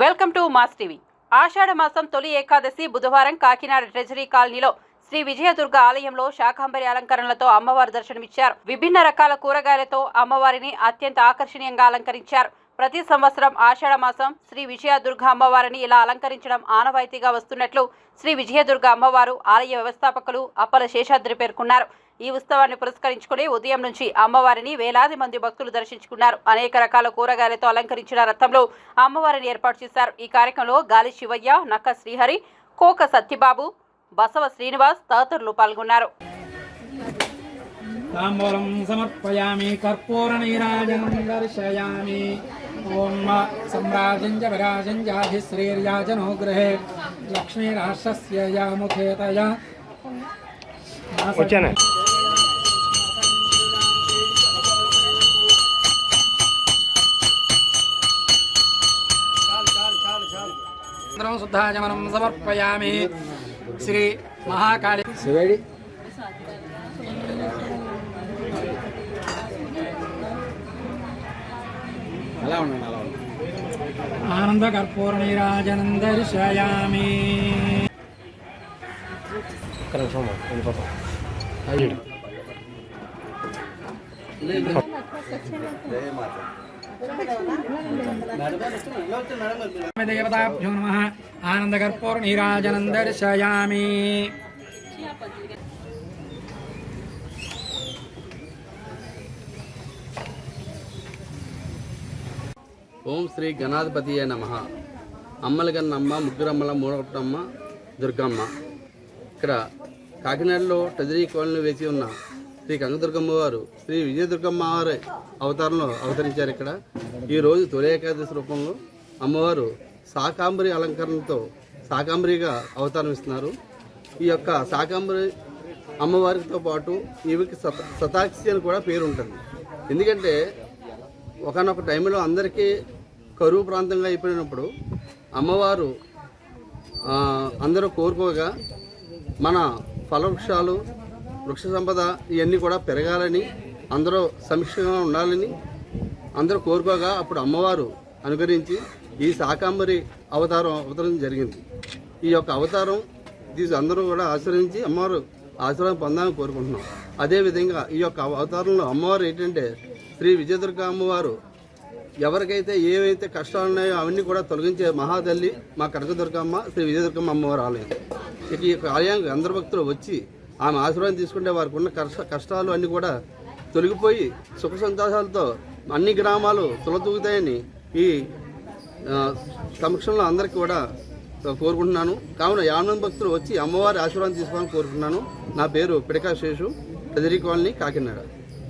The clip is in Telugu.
Welcome to mass TV. ఆషాఢ మాసం తొలి ఏకాదశి బుధవారం కాకినాడ ట్రెజరీ కాలనీలో శ్రీ విజయదుర్గ ఆలయంలో శాకాంబరి అలంకరణలతో అమ్మవారు దర్శనమిచ్చారు. విభిన్న రకాల కూరగాయలతో అమ్మవారిని అత్యంత ఆకర్షణీయంగా అలంకరించారు. ప్రతి సంవత్సరం ఆషాఢ మాసం శ్రీ విజయదుర్గ అమ్మవారిని ఇలా అలంకరించడం ఆనవాయితీగా వస్తున్నట్లు శ్రీ విజయదుర్గ అమ్మవారు ఆలయ వ్యవస్థాపకులు అప్పల శేషాద్రి పేర్కొన్నారు. ఈ ఉత్సవాన్ని పురస్కరించుకుని ఉదయం నుంచి అమ్మవారిని వేలాది మంది భక్తులు దర్శించుకున్నారు. అనేక రకాల కూరగాయలతో అలంకరించిన రథంలో అమ్మవారిని ఏర్పాటు చేశారు. ఈ కార్యక్రమంలో గాలి శివయ్య నక్క శ్రీహరి కోక సత్యబాబు బసవ శ్రీనివాస్ తదితరులు పాల్గొన్నారు. తాంబూలం సమర్పయామి కర్పూర నీరాజనం దర్శయామి. ఓం సమ్రాజం చ విరాజం జాధిశ్రీర్యాజనో గృహే. లక్ష్మీరాష్ట్రస్య యా ముఖేతయా. వచ్చానే? శుద్ధాచమనం సమర్పయామి. శ్రీ మహాకాళి ఆనంద కర్పూర నీరాజనం దర్శయామి ఒక్క నిమిషం అమ్మా, వెళ్ళిపోతాం అయ్యుడు దేవతాభ్యో నమ. నీరాజనం దర్శయామి ఓం శ్రీ గణాధిపతి నమ. అమ్మలగన్నమ్మ ముగ్గురమ్మల మూడొట్టమ్మ దుర్గమ్మ. ఇక్కడ కాకినాడలో టజరీ కోళ్ళను వేసి ఉన్న శ్రీ గంగదుర్గమ్మ వారు శ్రీ విజయదుర్గమ్మ వారి అవతారంలో అవతరించారు ఇక్కడ. ఈరోజు తొలి ఏకాదశి రూపంలో అమ్మవారు శాకాంబరి అలంకరణతో శాకాంబరిగా అవతారం ఇస్తున్నారు. ఈ యొక్క శాకాంబరి అమ్మవారితో పాటు ఈవికి సత శతాక్షి అని కూడా పేరు ఉంటుంది. ఎందుకంటే ఒకనొక టైంలో అందరికీ కరువు ప్రాంతంగా అయిపోయినప్పుడు అమ్మవారు అందరూ కోరుకోగా మన ఫలవృక్షాలు వృక్ష సంపద ఇవన్నీ కూడా పెరగాలని అందరూ సమిక్షంగా ఉండాలని అందరూ కోరుకోగా అప్పుడు అమ్మవారు అనుకరించి ఈ శాకాంబరి అవతారం అవతరం జరిగింది. ఈ యొక్క అవతారం తీసి అందరూ కూడా ఆశ్రయించి అమ్మవారు ఆశీర్వాదం పొందాలని కోరుకుంటున్నాం. అదేవిధంగా ఈ యొక్క అవతారంలో అమ్మవారు ఏంటంటే శ్రీ విజయదుర్గ అమ్మవారు ఎవరికైతే ఏవైతే కష్టాలు ఉన్నాయో అవన్నీ కూడా తొలగించే మహాతల్లి మా కనకదుర్గమ్మ శ్రీ విజయదుర్గమ్మ అమ్మవారి ఆలయం. ఇక ఈ యొక్క ఆలయానికి అందరు భక్తులు వచ్చి ఆమె ఆశీర్వాదం తీసుకుంటే వారికి ఉన్న కష్ట కష్టాలు అన్నీ కూడా తొలగిపోయి సుఖ సంతోషాలతో అన్ని గ్రామాలు తులతూగుతాయని ఈ సమక్షంలో అందరికీ కూడా కోరుకుంటున్నాను. కావున యానంద భక్తులు వచ్చి అమ్మవారి ఆశీర్వాదం తీసుకోవాలని కోరుకుంటున్నాను. నా పేరు పిడకా శేషు కదిరి కాలనీ కాకినాడ.